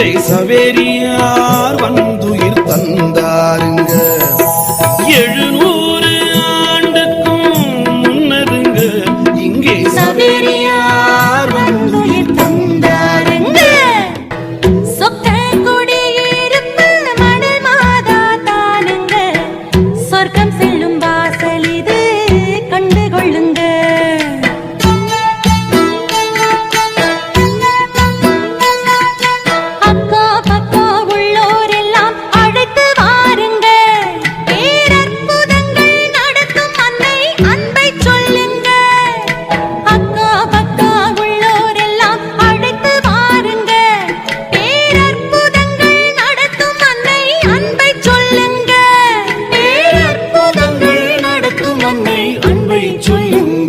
தேசவேரியார் வந்துயிர் தந்தாருங்க அன்பை சொல்லும்